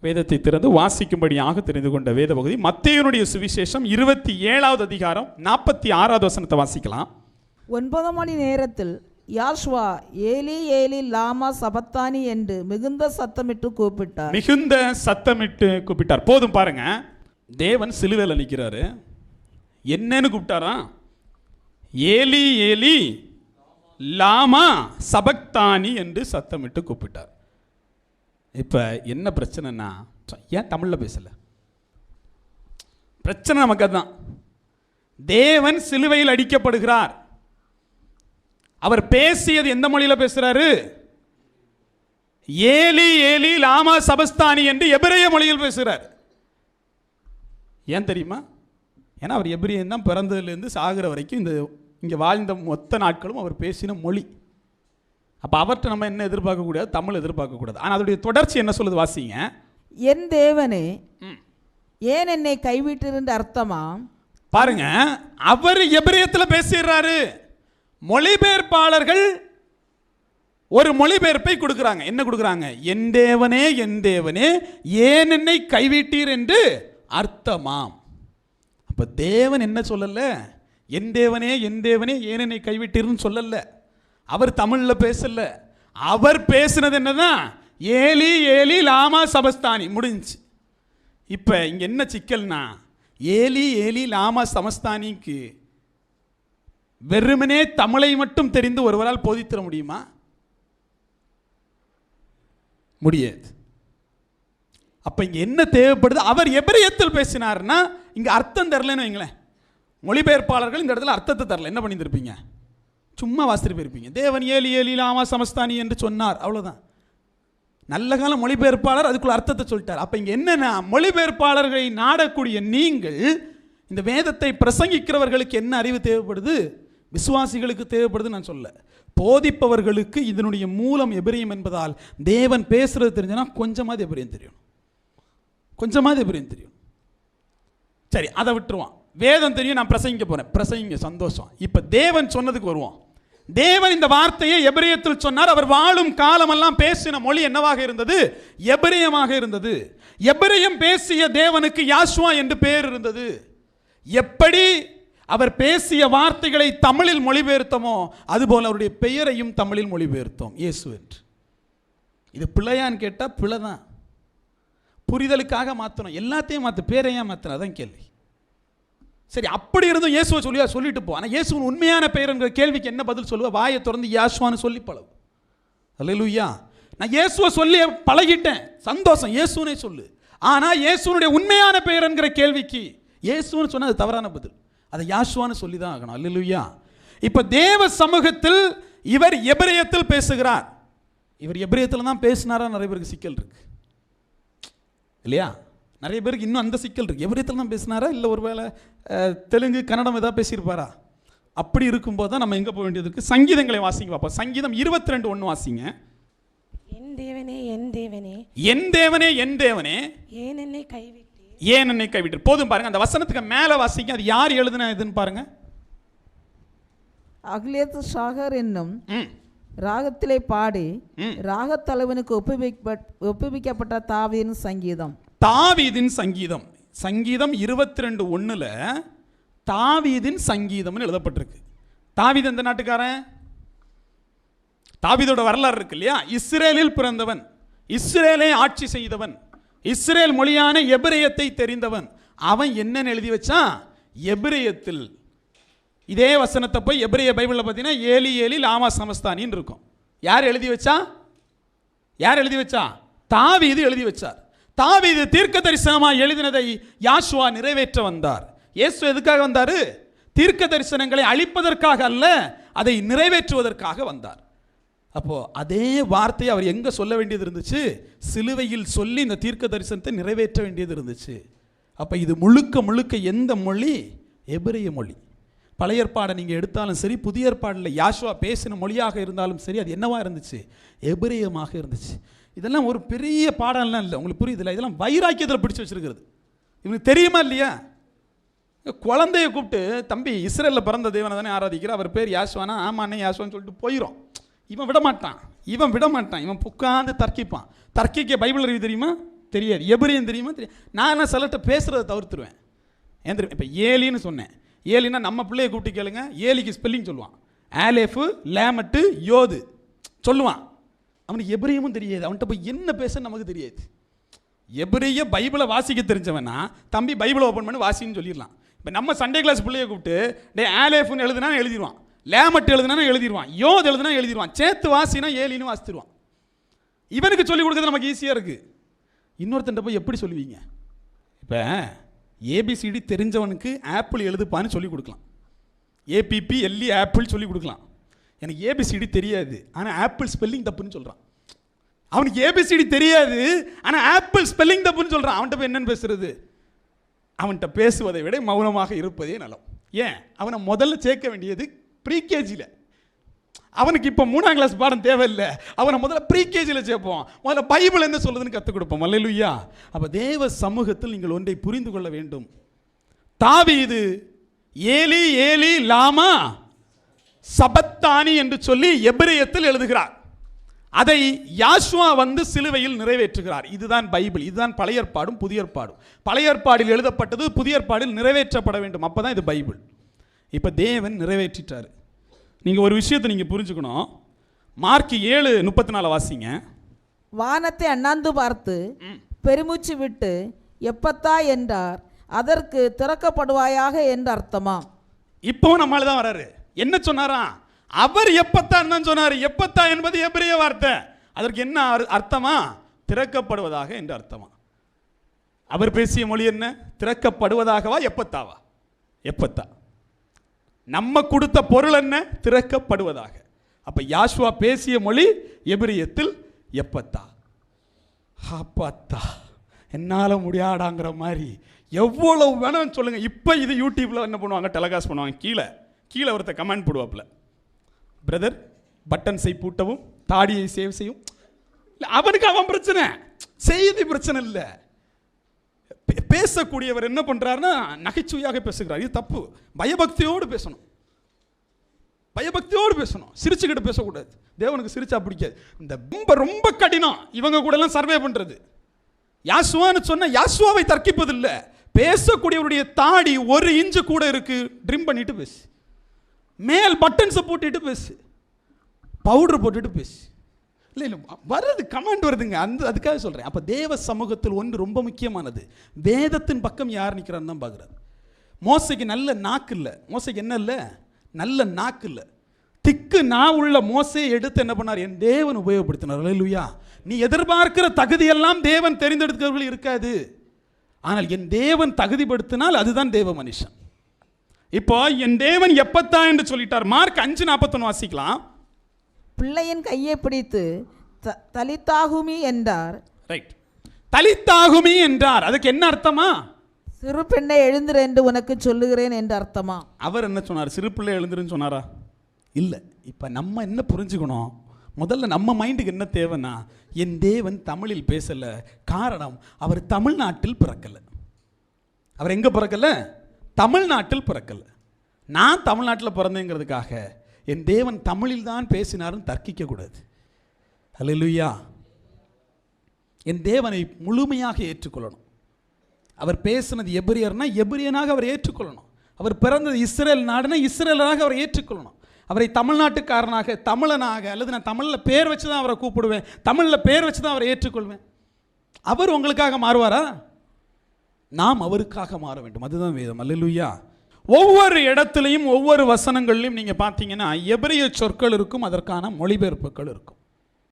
வேதத்தை திறந்து வாசிக்கும்படியாக தெரிந்து கொண்ட வேத பகுதி. மத்தேயனுடைய சுவிசேஷம் இருபத்தி ஏழாவது அதிகாரம் நாற்பத்தி ஆறாவது வசனத்தை வாசிக்கலாம். ஒன்பது மணி நேரத்தில் யாஷ்வா ஏலி ஏலி லாமா சபத்தானி என்று மிகுந்த சத்தமிட்டு கூப்பிட்டார். மிகுந்த சத்தமிட்டு கூப்பிட்டார். போதும் பாருங்க. தேவன் சிலுவையில் நிற்கிறாரு என்னன்னு கூப்பிட்டாரா? ஏலி ஏலி லாமா சபக்தானி என்று சத்தமிட்டு கூப்பிட்டார். இப்போ என்ன பிரச்சனைனா ஏன் தமிழில் பேசலை? பிரச்சனை நமக்கு அதுதான். தேவன் சிலுவையில் அடிக்கப்படுகிறார். அவர் பேசியது எந்த மொழியில் பேசுகிறாரு ஏலி ஏலி லாமா சபஸ்தானி என்று எபிரேய மொழியில் பேசுகிறார் ஏன் தெரியுமா? ஏன்னா அவர் எபிரியன் தான் பிறந்ததுலேருந்து சாகிற வரைக்கும் இந்த இங்கே வாழ்ந்த மொத்த நாட்களும் அவர் பேசின மொழி. அப்போ அவர்கிட்ட நம்ம என்ன எதிர்பார்க்கக்கூடாது தமிழ் எதிர்பார்க்கக்கூடாது ஆனால் அதோடைய தொடர்ச்சி என்ன சொல்லுது வாசிங்க? என் தேவனே. ஏன் என்னை கைவிட்டிருந்த அர்த்தமா? பாருங்க அவர் எபிரியத்தில் பேசிடுறாரு. மொழிபெயர்ப்பாளர்கள் ஒரு மொழிபெயர்ப்பை கொடுக்குறாங்க. என்ன கொடுக்குறாங்க? என் தேவனே என் தேவனே ஏன் என்னை கைவிட்டீர் என்று அர்த்தமாம். அப்போ தேவன் என்ன சொல்லல? என் தேவனே என் தேவனே ஏன் என்னை கைவிட்டீர்னு சொல்லல. அவர் தமிழில் பேசல. அவர் பேசுனது என்னதான் ஏலி ஏலி லாமா சமஸ்தானி முடிஞ்சு இப்போ இங்கே என்ன சிக்கல்னா ஏலி ஏலி லாமா சமஸ்தானிக்கு வெறுமனே தமிழை மட்டும் தெரிந்து ஒருவரால் போதித்திட முடியுமா? முடியாது. அப்போ இங்கே என்ன தேவைப்படுது? அவர் எபிரியத்தில் பேசினார்னா இங்கே அர்த்தம் தரலன்னு வைங்களேன். மொழிபெயர்ப்பாளர்கள் இந்த இடத்துல அர்த்தத்தை தரல. என்ன பண்ணியிருந்திருப்பீங்க? சும்மா வாசிட்டு போயிருப்பீங்க. தேவன் ஏலி ஏலி லாமா சமஸ்தானி என்று சொன்னார். அவ்வளோதான் நல்ல கால மொழிபெயர்ப்பாளர் அதுக்குள்ள அர்த்தத்தை சொல்லிட்டார். அப்போ இங்கே என்னென்ன மொழிபெயர்ப்பாளர்களை நாடக்கூடிய நீங்கள் இந்த வேதத்தை பிரசங்கிக்கிறவர்களுக்கு என்ன அறிவு தேவைப்படுது? விசுவாசிகளுக்கு தேவைப்படுது நான் சொல்ல போதிப்பவர்களுக்கு இதனுடைய மூலம் எபிரியம் என்பதால் தேவன் பேசுறது தெரிஞ்சனா கொஞ்சமாவது எபிரியம் தெரியும் கொஞ்சமாவது எபிரியம் தெரியும் சரி அதை விட்டுருவான் வேதம் தெரியும் நான் பிரசங்கிக்க போகிறேன் பிரசங்கிங்க சந்தோஷம். இப்போ தேவன் சொன்னதுக்கு வருவோம். தேவன் இந்த வார்த்தையை எபிரியத்தில் சொன்னார். அவர் வாழும் காலமெல்லாம் பேசின மொழி என்னவாக இருந்தது? எபிரியமாக இருந்தது. எபிரியம் பேசிய தேவனுக்கு யாஷ்வா என்று பேர் இருந்தது. எப்படி அவர் பேசிய வார்த்தைகளை தமிழில் மொழிபெயர்த்தோமோ அதுபோல் அவருடைய பெயரையும் தமிழில் மொழிபெயர்த்தோம். இயேசு என்று. இது பிள்ளையான்னு கேட்டால் பிழை தான். புரிதலுக்காக மாற்றணும் எல்லாத்தையும் மாற்ற பேரையா ஏன் மாற்றணும் அதான் கேள்வி. சரி அப்படி இருந்தும் இயேசுவை சொல்லியா? சொல்லிட்டு போ. ஆனால் இயேசுவின் உண்மையான பெயருங்கிற கேள்விக்கு என்ன பதில் சொல்லுவா? வாயை திறந்து யாசுவான்னு சொல்லி பழகு. அல்லையா நான் இயேசுவை சொல்லி பழகிட்டேன். சந்தோஷம். இயேசுனே சொல்லு. ஆனால் இயேசுனுடைய உண்மையான பெயர் என்கிற கேள்விக்கு இயேசுன்னு சொன்னால் அது தவறான பதில். அதை யாசுவான்னு சொல்லி தான் ஆகணும். அல்லையா இப்போ தேவ சமூகத்தில் இவர் எபிரேயத்தில் பேசுகிறார். இவர் எபிரேயத்தில் தான் பேசினாரா? நிறைய பேருக்கு சிக்கல் இருக்கு. இல்லையா? நிறைய பேருக்கு இன்னும் அந்த சிக்கல் இருக்கு. எவ்விடத்தில் தான் பேசினாரா? இல்லை ஒருவேளை அஹ், தெலுங்கு கன்னடம் ஏதாவது பேசியிருப்பாரா? அப்படி இருக்கும்போது தான் நம்ம எங்கே போக வேண்டியது இருக்கு? சங்கீதங்களை வாசிங்க பார்ப்போம் சங்கீதம் இருபத்தி ரெண்டு ஒன்று வாசிங்க. என் தேவனே என் தேவனே. என் தேவனே என் தேவனே. ஏன் என்னை கைவிட்டீர்? ஏன் என்னை கைவிட்டு போதும் பாருங்க. அந்த வசனத்துக்கு மேலே வாசிங்க. அது யார் எழுதுன இதுன்னு பாருங்க. அகிலேத் ஷாகர் என்னும் ராகத்திலே பாடி ம். ராகத்தலைவனுக்கு ஒப்புவிக்கப்பட் ஒப்புவிக்கப்பட்ட தாவியின் சங்கீதம். தாவீதின் சங்கீதம். சங்கீதம் இருபத்தி ரெண்டு ஒன்றில் தாவீதின் சங்கீதம்னு எழுதப்பட்டிருக்கு. தாவீது எந்த நாட்டுக்காரன்? தாவீதோட வரலாறு இருக்கு இல்லையா? இஸ்ரேலில் பிறந்தவன் இஸ்ரேலை ஆட்சி செய்தவன் இஸ்ரேல் மொழியான எபிரேயத்தை தெரிந்தவன் அவன் என்னன்னு எழுதி வச்சான் எபிரேயத்தில். இதே வசனத்தை போய் எபிரேய பைபிளில் பார்த்தீங்கன்னா ஏலி ஏலி லாமா சமஸ்தானின்னு இருக்கும். யார் எழுதி வச்சா? யார் எழுதி வச்சா? தாவீது எழுதி வச்சார். தாவீது தீர்க்க தரிசனமாக எழுதினதை யாசுவா நிறைவேற்ற வந்தார். இயேசு எதுக்காக வந்தார்? தீர்க்க தரிசனங்களை அழிப்பதற்காக அல்ல அதை நிறைவேற்றுவதற்காக வந்தார். அப்போ அதே வார்த்தையை அவர் எங்கே சொல்ல வேண்டியது இருந்துச்சு? சிலுவையில் சொல்லி இந்த தீர்க்க தரிசனத்தை நிறைவேற்ற வேண்டியது இருந்துச்சு. அப்போ இது முழுக்க முழுக்க எந்த மொழி? எபிரேய மொழி. பழைய ஏற்பாடை நீங்கள் எடுத்தாலும் சரி புதிய ஏற்பாடில் யாஷுவா பேசின மொழியாக இருந்தாலும் சரி அது என்னவாக இருந்துச்சு? எபிரேயமாக இருந்துச்சு. இதெல்லாம் ஒரு பெரிய பாடம்லாம் இல்லை. உங்களுக்கு புரியுதில்ல இதெல்லாம் வைராக்கியத்தில் பிடிச்சி வச்சிருக்கிறது. இவனுக்கு தெரியுமா இல்லையா? குழந்தைய கூப்பிட்டு தம்பி இஸ்ரேலில் பிறந்த தேவனை தானே ஆராதிக்கிற? அவர் பேர் யாசுவானா? ஆமாண்ணே யாசுவான்னு சொல்லிட்டு போயிடும் இவன் விட மாட்டான். இவன் விட மாட்டான். இவன் உட்காந்து தர்க்கிப்பான். தர்க்கிக்க பைபிள் அறிவு தெரியுமா? தெரியாது. எபிரியும் தெரியுமா? தெரியும் நான் என்ன சிலர்கிட்ட பேசுகிறத தவிர்த்துருவேன். ஏன் தெரியும் இப்போ ஏலின்னு சொன்னேன். ஏலின்னா நம்ம பிள்ளைய கூப்பிட்டு கேளுங்க. ஏலிக்கு ஸ்பெல்லிங் சொல்லுவான். ஆலேஃபு லேமட்டு யோது. சொல்லுவான். அவனுக்கு எபிரியமும் தெரியாது. அவன்கிட்ட போய் என்ன பேச நமக்கு தெரியாது. எபிரிய பைபிளை வாசிக்க தெரிஞ்சவனா தம்பி பைபிளை ஓப்பன் பண்ணி வாசின்னு சொல்லிடலாம். இப்போ நம்ம சண்டே கிளாஸ் பிள்ளைய கூப்பிட்டு டே ஆலேஃப்னு எழுதுனா எழுதிடுவான் லேமட் எழுதுனா எழுதிடுவான் யோத் எழுதுனா எழுதிடுவான் சேத்து வாசினா ஏலின்னு வாசித்துருவான். இவனுக்கு சொல்லிக் கொடுக்கறது நமக்கு ஈஸியாக இருக்குது இன்னொருத்தன் போய் எப்படி சொல்லுவீங்க? இப்போ ஏபிசிடி தெரிஞ்சவனுக்கு ஆப்பிள் எழுதுப்பான்னு சொல்லி கொடுக்கலாம். ஏபிபி எல்லி ஆப்பிள் சொல்லி கொடுக்கலாம். எனக்கு ஏபிசிடி தெரியாது. ஆனால் ஆப்பிள் ஸ்பெல்லிங் தப்புன்னு சொல்கிறான் அவனுக்கு ஏபிசிடி தெரியாது. ஆனால் ஆப்பிள் ஸ்பெல்லிங் தப்புன்னு சொல்கிறான் அவன்கிட்ட போய் என்னன்னு பேசுறது? அவன்கிட்ட பேசுவதை விட மௌனமாக இருப்பதே நலம். ஏன்? அவனை முதல்ல சேர்க்க வேண்டியது ப்ரீகேஜியில் அவனுக்கு இப்போ மூணாம் கிளாஸ் பாடம் தேவையில்லை. அவனை முதல்ல ப்ரீகேஜியில் சேர்ப்போம். முதல்ல பைபிள் என்ன சொல்லுதுன்னு கற்றுக் கொடுப்போம். அல்லேலூயா. அப்போ தேவ சமூகத்தில் நீங்கள் ஒன்றை புரிந்து கொள்ள வேண்டும். தாவி இது. ஏலி ஏலி லாமா? சபத்தானி என்று சொல்லி எபிரேயத்தில் எழுதுகிறார். அதை யாஷ்வா வந்து சிலுவையில் நிறைவேற்றுகிறார். இதுதான் பைபிள் இதுதான் பழைய ஏற்பாடும் புதிய ஏற்பாடும். பழைய ஏற்பாடில் எழுதப்பட்டது புதிய ஏற்பாடில் நிறைவேற்றப்பட வேண்டும். அப்பதான் இது பைபிள். இப்போ தேவன் நிறைவேற்றிட்டார். நீங்கள் ஒரு விஷயத்தை நீங்கள் புரிஞ்சுக்கணும். மார்க் ஏழு முப்பத்தி நாலு வாசிங்க. வானத்தை அண்ணாந்து பார்த்து பெருமூச்சு விட்டு எப்பத்தா என்றார் அதற்கு திறக்கப்படுவாயாக என்று அர்த்தமாம் இப்போ நம்மளால தான் வராரு. என்ன சொன்னாராம்? அவர் எப்பத்தான் தான் சொன்னார்? எப்பத்தா என்பது எபிரிய வார்த்தை. அதற்கு என்ன அர்த்தமா? திறக்கப்படுவதாக என்று அர்த்தமா? அவர் பேசிய மொழி என்ன? திறக்கப்படுவதாகவா எப்பத்தாவா? எப்பத்தா. நம்ம கொடுத்த பொருள் என்ன? திறக்கப்படுவதாக. அப்போ யாஷ்வா பேசிய மொழி எபிரியத்தில் எப்பத்தா? அப்பத்தா. என்னால் முடியாடாங்கிற மாதிரி எவ்வளவு வேணும்னு சொல்லுங்கள் இப்போ இது யூடியூப்பில் என்ன பண்ணுவாங்க? டெலகாஸ்ட் பண்ணுவாங்க. கீழே. கீழே ஒருத்த கமெண்ட் போடுவாப்புல. பிரதர் பட்டன்ஸை பூட்டவும் தாடியை சேவ் செய்யும். இல்லை அவனுக்கு அவன் பிரச்சனை. செய்தி பிரச்சனை இல்லை. பே- பேசக்கூடியவர் என்ன பண்ணுறாருன்னா நகைச்சுவையாக பேசுகிறார். இது தப்பு. பயபக்தியோடு பேசணும். பயபக்தியோடு பேசணும். சிரிச்சுக்கிட்டு பேசக்கூடாது. தேவனுக்கு சிரிச்சா பிடிக்காது. இந்த ரொம்ப ரொம்ப கடினம். இவங்க கூடலாம் சர்வே பண்ணுறது யாசுவான்னு சொன்ன யாசுவாவை தர்க்கிப்பதில்லை. பேசக்கூடியவருடைய தாடி ஒரு இன்ச்சு கூட இருக்குது ட்ரிம் பண்ணிட்டு பேசு. மேல் பட்டன்ஸை போட்டுட்டு பேசு. பவுடர் போட்டுட்டு பேசு. இல்லை இல்லை வருது கமெண்ட் வருதுங்க. அந்த அதுக்காக சொல்கிறேன் அப்போ தேவ சமூகத்தில் ஒன்று ரொம்ப முக்கியமானது. வேதத்தின் பக்கம் யார் நிற்கிறான்னு தான் பார்க்குறாரு மோசைக்கு நல்ல நாக்கு இல்லை. மோசைக்கு என்ன இல்லை? நல்ல நாக்கு இல்லை. திக்கு நான் உள்ள மோசையை எடுத்து என்ன பண்ணார்? என் தேவன் உபயோகப்படுத்தினார். லுயா நீ எதிர்பார்க்கிற தகுதியெல்லாம் தேவன் தெரிந்தெடுக்கிறவர்கள் இருக்காது. ஆனால் என் தேவன் தகுதிப்படுத்தினால் அதுதான் தேவ மனுஷன். இப்போ என் தேவன் எப்பத்தா என்று சொல்லிட்டார். மார்க் அஞ்சு நாற்பத்தொன்று வாசிக்கலாம். பிள்ளையின் கையை பிடித்து தலித்தாகுமி என்றார். ரைட் தலித்தாகுமி என்றார். அதுக்கு என்ன அர்த்தமா? சிறு பெண்ணை எழுந்திரு என்று உனக்கு சொல்லுகிறேன் என்று அர்த்தமாம் அவர் என்ன சொன்னார்? சிறு பிள்ளை எழுந்துருன்னு சொன்னாரா? இல்லை. இப்போ நம்ம என்ன புரிஞ்சுக்கணும்? முதல்ல நம்ம மைண்டுக்கு என்ன தேவைன்னா என் தேவன் தமிழில் பேசலை. காரணம் அவர் தமிழ்நாட்டில் பிறக்கலை. அவர் எங்கே பிறக்கல? தமிழ்நாட்டில் பிறக்கல. நான் தமிழ்நாட்டில் பிறந்தேங்கிறதுக்காக என் தேவன் தமிழில் தான் பேசினாருன்னு தர்க்கிக்கக்கூடாது. கூடாது என் தேவனை முழுமையாக ஏற்றுக்கொள்ளணும். அவர் பேசினது எபிரியர்னா எபிரியனாக அவர் ஏற்றுக்கொள்ளணும். அவர் பிறந்தது இஸ்ரேல் நாடுனா இஸ்ரேலராக அவர் ஏற்றுக்கொள்ளணும். அவரை தமிழ்நாட்டுக்காரனாக தமிழனாக அல்லது நான் தமிழில் பேர் வச்சு தான் அவரை கூப்பிடுவேன் தமிழில் பேர் வச்சு தான் அவரை ஏற்றுக்கொள்வேன். அவர் உங்களுக்காக மாறுவாரா? நாம் அவருக்காக மாற வேண்டும். அதுதான் வேதம். அல்லேலூயா. ஒவ்வொரு இடத்துலையும் ஒவ்வொரு வசனங்கள்லையும் நீங்கள் பார்த்தீங்கன்னா எபிரிய சொற்கள் இருக்கும் அதற்கான மொழிபெயர்ப்புகள் இருக்கும்.